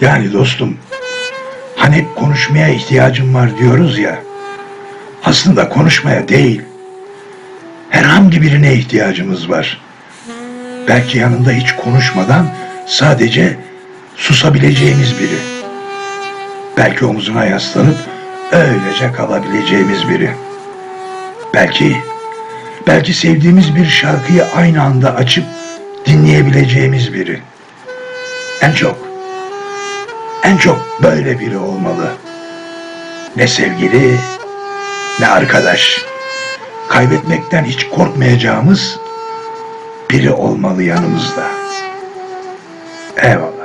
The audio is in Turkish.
Yani dostum, hani konuşmaya ihtiyacım var diyoruz ya. Aslında konuşmaya değil, herhangi birine ihtiyacımız var. Belki yanında hiç konuşmadan sadece susabileceğimiz biri. Belki omuzuna yaslanıp öylece kalabileceğimiz biri. Belki, belki sevdiğimiz bir şarkıyı aynı anda açıp dinleyebileceğimiz biri. En çok, en çok böyle biri olmalı. Ne sevgili, ne arkadaş. Kaybetmekten hiç korkmayacağımız biri olmalı yanımızda. Eyvallah.